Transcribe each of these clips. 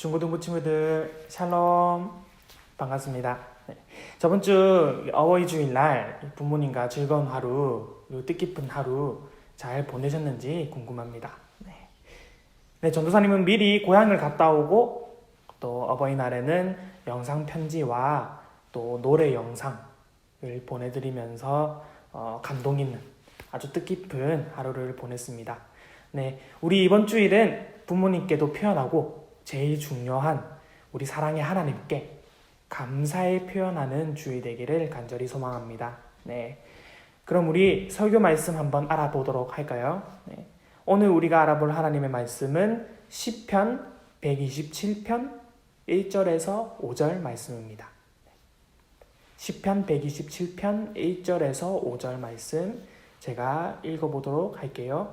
중고등부 친구들 샬롬 반갑습니다. 네. 저번 주 어버이 주일날 부모님과 즐거운 하루 뜻깊은 하루 잘 보내셨는지 궁금합니다. 네. 네, 전도사님은 미리 고향을 갔다 오고 또 어버이날에는 영상 편지와 또 노래 영상을 보내드리면서 어, 감동 있는 아주 뜻깊은 하루를 보냈습니다. 네, 우리 이번 주일은 부모님께도 표현하고 제일 중요한 우리 사랑의 하나님께 감사의 표현하는 주일 되기를 간절히 소망합니다. 네. 그럼 우리 설교 말씀 한번 알아보도록 할까요? 네. 오늘 우리가 알아볼 하나님의 말씀은 시편 127편 1절에서 5절 말씀입니다. 시편 127편 1절에서 5절 말씀 제가 읽어보도록 할게요.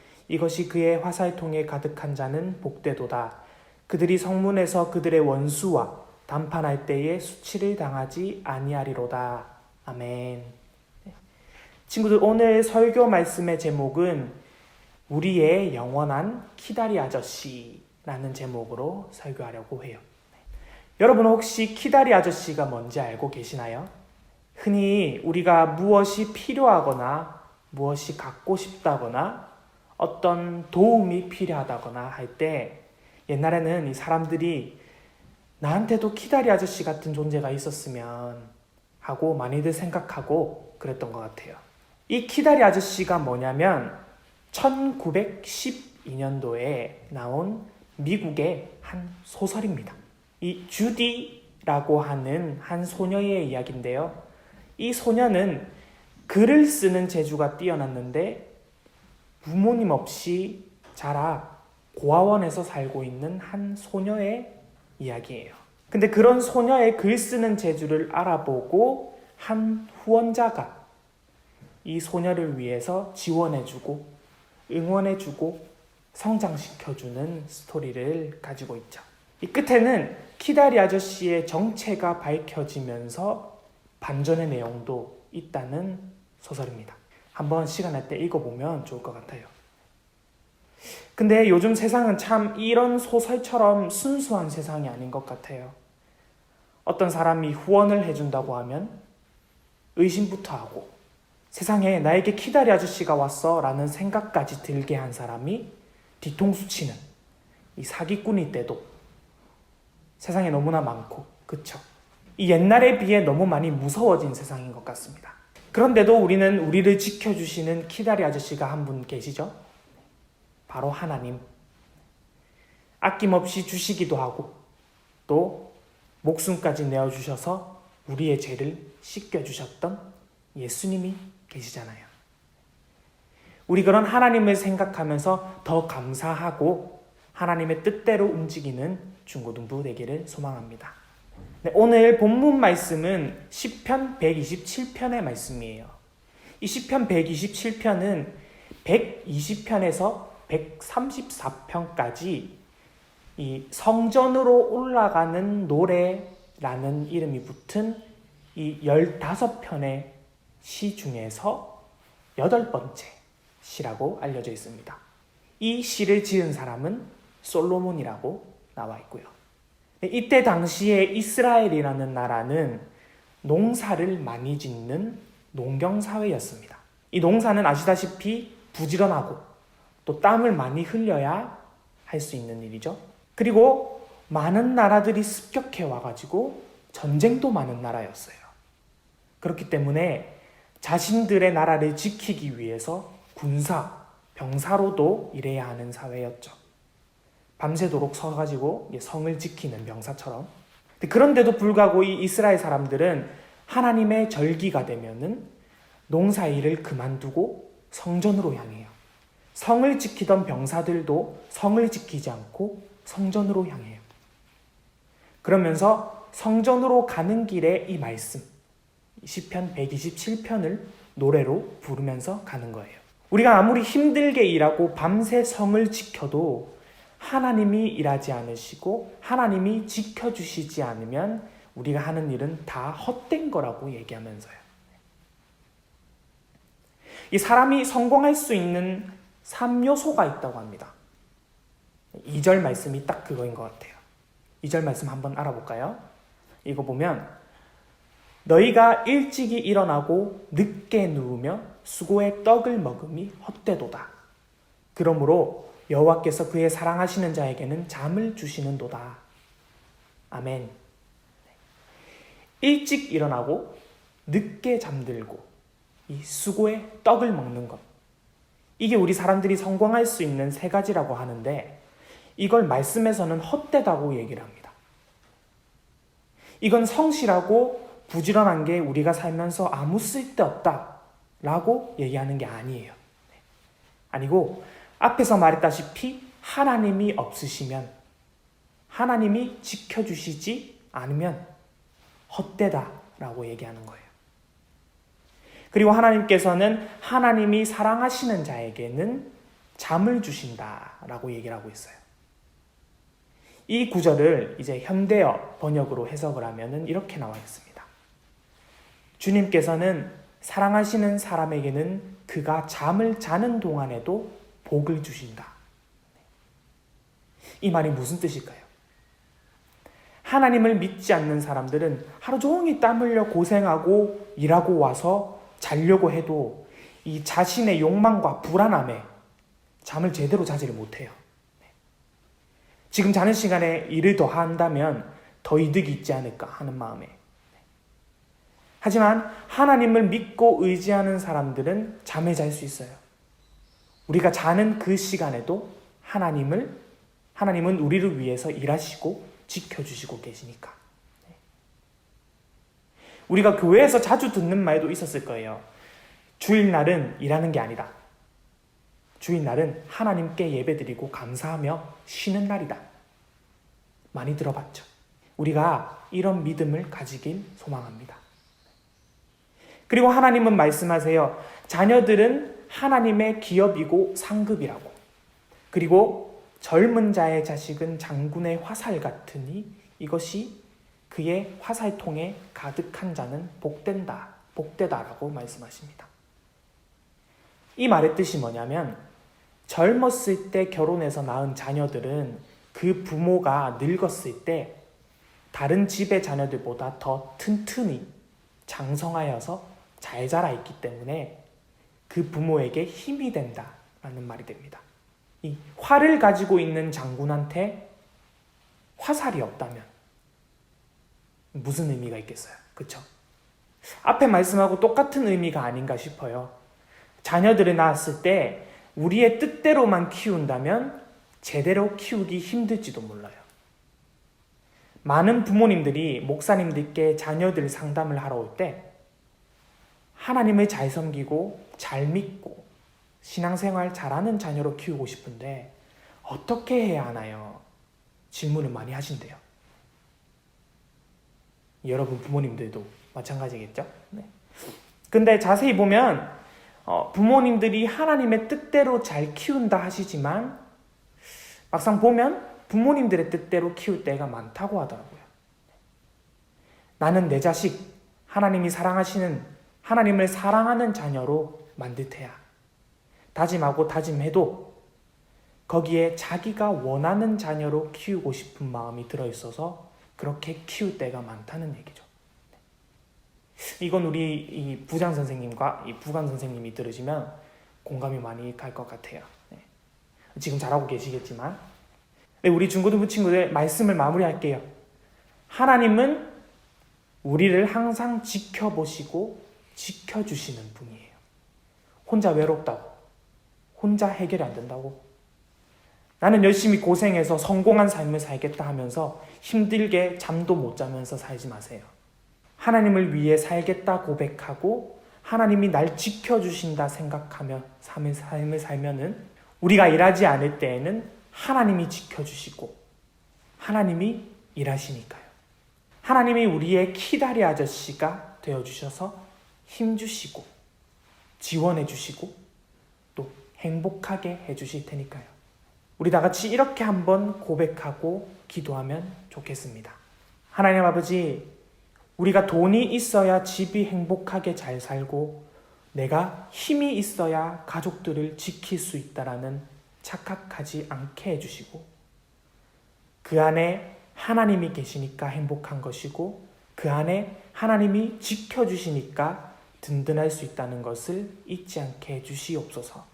이것이 그의 화살통에 가득한 자는 복되도다. 그들이 성문에서 그들의 원수와 담판할 때에 수치를 당하지 아니하리로다. 아멘. 네. 친구들 오늘 설교 말씀의 제목은 우리의 영원한 키다리 아저씨라는 제목으로 설교하려고 해요. 네. 여러분 혹시 키다리 아저씨가 뭔지 알고 계시나요? 흔히 우리가 무엇이 필요하거나 무엇이 갖고 싶다거나 어떤 도움이 필요하다거나 할 때 옛날에는 이 사람들이 나한테도 키다리 아저씨 같은 존재가 있었으면 하고 많이들 생각하고 그랬던 것 같아요. 이 키다리 아저씨가 뭐냐면 1912년도에 나온 미국의 한 소설입니다. 이 주디라고 하는 한 소녀의 이야기인데요. 이 소녀는 글을 쓰는 재주가 뛰어났는데 부모님 없이 자라 고아원에서 살고 있는 한 소녀의 이야기예요. 근데 그런 소녀의 글 쓰는 재주를 알아보고 한 후원자가 이 소녀를 위해서 지원해주고 응원해주고 성장시켜주는 스토리를 가지고 있죠. 이 끝에는 키다리 아저씨의 정체가 밝혀지면서 반전의 내용도 있다는 소설입니다. 한번 시간 날 때 읽어보면 좋을 것 같아요. 근데 요즘 세상은 참 이런 소설처럼 순수한 세상이 아닌 것 같아요. 어떤 사람이 후원을 해준다고 하면 의심부터 하고 세상에 나에게 키다리 아저씨가 왔어 라는 생각까지 들게 한 사람이 뒤통수 치는 이 사기꾼일 때도 세상에 너무나 많고 그쵸? 이 옛날에 비해 너무 많이 무서워진 세상인 것 같습니다. 그런데도 우리는 우리를 지켜주시는 키다리 아저씨가 한 분 계시죠? 바로 하나님. 아낌없이 주시기도 하고 또 목숨까지 내어주셔서 우리의 죄를 씻겨주셨던 예수님이 계시잖아요. 우리 그런 하나님을 생각하면서 더 감사하고 하나님의 뜻대로 움직이는 중고등부 되기를 소망합니다. 네, 오늘 본문 말씀은 시편 127편의 말씀이에요. 이 시편 127편은 120편에서 134편까지 이 성전으로 올라가는 노래라는 이름이 붙은 이 15편의 시 중에서 여덟 번째 시라고 알려져 있습니다. 이 시를 지은 사람은 솔로몬이라고 나와 있고요. 이때 당시에 이스라엘이라는 나라는 농사를 많이 짓는 농경사회였습니다. 이 농사는 아시다시피 부지런하고 또 땀을 많이 흘려야 할 수 있는 일이죠. 그리고 많은 나라들이 습격해 와가지고 전쟁도 많은 나라였어요. 그렇기 때문에 자신들의 나라를 지키기 위해서 군사, 병사로도 일해야 하는 사회였죠. 밤새도록 서가지고 성을 지키는 병사처럼. 그런데도 불구하고 이 이스라엘 사람들은 하나님의 절기가 되면은 농사 일을 그만두고 성전으로 향해요. 성을 지키던 병사들도 성을 지키지 않고 성전으로 향해요. 그러면서 성전으로 가는 길에 이 말씀, 시편 127편을 노래로 부르면서 가는 거예요. 우리가 아무리 힘들게 일하고 밤새 성을 지켜도 하나님이 일하지 않으시고 하나님이 지켜주시지 않으면 우리가 하는 일은 다 헛된 거라고 얘기하면서요. 이 사람이 성공할 수 있는 3요소가 있다고 합니다. 2절 말씀이 딱 그거인 것 같아요. 2절 말씀 한번 알아볼까요? 이거 보면 너희가 일찍이 일어나고 늦게 누우며 수고의 떡을 먹음이 헛되도다. 그러므로 여호와께서 그의 사랑하시는 자에게는 잠을 주시는도다. 아멘. 일찍 일어나고 늦게 잠들고 이 수고의 떡을 먹는 것. 이게 우리 사람들이 성공할 수 있는 세 가지라고 하는데 이걸 말씀에서는 헛되다고 얘기를 합니다. 이건 성실하고 부지런한 게 우리가 살면서 아무 쓸데 없다 라고 얘기하는 게 아니에요. 아니고 앞에서 말했다시피 하나님이 없으시면 하나님이 지켜주시지 않으면 헛되다라고 얘기하는 거예요. 그리고 하나님께서는 하나님이 사랑하시는 자에게는 잠을 주신다라고 얘기를 하고 있어요. 이 구절을 이제 현대어 번역으로 해석을 하면은 이렇게 나와 있습니다. 주님께서는 사랑하시는 사람에게는 그가 잠을 자는 동안에도 복을 주신다. 이 말이 무슨 뜻일까요? 하나님을 믿지 않는 사람들은 하루 종일 땀 흘려 고생하고 일하고 와서 자려고 해도 이 자신의 욕망과 불안함에 잠을 제대로 자지를 못해요. 지금 자는 시간에 일을 더 한다면 더 이득이 있지 않을까 하는 마음에. 하지만 하나님을 믿고 의지하는 사람들은 잠을 잘 수 있어요. 우리가 자는 그 시간에도 하나님을, 하나님은 우리를 위해서 일하시고 지켜주시고 계시니까. 우리가 교회에서 자주 듣는 말도 있었을 거예요. 주일날은 일하는 게 아니다. 주일날은 하나님께 예배드리고 감사하며 쉬는 날이다. 많이 들어봤죠. 우리가 이런 믿음을 가지길 소망합니다. 그리고 하나님은 말씀하세요. 자녀들은 하나님의 기업이고 상급이라고. 그리고 젊은 자의 자식은 장군의 화살 같으니 이것이 그의 화살통에 가득한 자는 복된다, 복되다라고 말씀하십니다. 이 말의 뜻이 뭐냐면 젊었을 때 결혼해서 낳은 자녀들은 그 부모가 늙었을 때 다른 집의 자녀들보다 더 튼튼히 장성하여서 잘 자라 있기 때문에 그 부모에게 힘이 된다라는 말이 됩니다. 이 활을 가지고 있는 장군한테 화살이 없다면 무슨 의미가 있겠어요? 그쵸? 앞에 말씀하고 똑같은 의미가 아닌가 싶어요. 자녀들을 낳았을 때 우리의 뜻대로만 키운다면 제대로 키우기 힘들지도 몰라요. 많은 부모님들이 목사님들께 자녀들 상담을 하러 올 때 하나님을 잘 섬기고 잘 믿고 신앙생활 잘하는 자녀로 키우고 싶은데 어떻게 해야 하나요? 질문을 많이 하신대요. 여러분 부모님들도 마찬가지겠죠? 네. 근데 자세히 보면 어, 부모님들이 하나님의 뜻대로 잘 키운다 하시지만 막상 보면 부모님들의 뜻대로 키울 때가 많다고 하더라고요. 나는 내 자식 하나님이 사랑하시는 하나님을 사랑하는 자녀로 만들 테야. 다짐하고 다짐해도 거기에 자기가 원하는 자녀로 키우고 싶은 마음이 들어 있어서 그렇게 키울 때가 많다는 얘기죠. 이건 우리 이 부장 선생님과 이 부관 선생님이 들으시면 공감이 많이 갈 것 같아요. 네. 지금 잘하고 계시겠지만, 네, 우리 중고등부 친구들 말씀을 마무리할게요. 하나님은 우리를 항상 지켜보시고 지켜주시는 분이에요. 혼자 외롭다고, 혼자 해결이 안 된다고. 나는 열심히 고생해서 성공한 삶을 살겠다 하면서 힘들게 잠도 못 자면서 살지 마세요. 하나님을 위해 살겠다 고백하고 하나님이 날 지켜주신다 생각하며 삶을, 살면은 우리가 일하지 않을 때에는 하나님이 지켜주시고 하나님이 일하시니까요. 하나님이 우리의 키다리 아저씨가 되어 주셔서 힘 주시고 지원해 주시고 또 행복하게 해 주실 테니까요. 우리 다 같이 이렇게 한번 고백하고 기도하면 좋겠습니다. 하나님 아버지, 우리가 돈이 있어야 집이 행복하게 잘 살고 내가 힘이 있어야 가족들을 지킬 수 있다라는 착각하지 않게 해주시고 그 안에 하나님이 계시니까 행복한 것이고 그 안에 하나님이 지켜주시니까 든든할 수 있다는 것을 잊지 않게 해주시옵소서.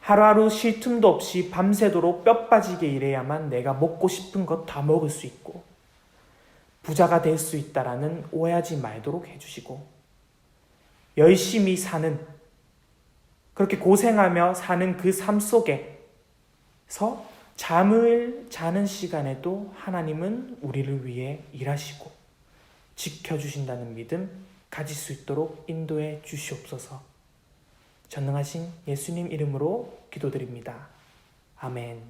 하루하루 쉴 틈도 없이 밤새도록 뼈 빠지게 일해야만 내가 먹고 싶은 것 다 먹을 수 있고 부자가 될 수 있다라는 오해하지 말도록 해주시고 열심히 사는 그렇게 고생하며 사는 그 삶 속에서 잠을 자는 시간에도 하나님은 우리를 위해 일하시고 지켜주신다는 믿음 가질 수 있도록 인도해 주시옵소서. 전능하신 예수님 이름으로 기도드립니다. 아멘.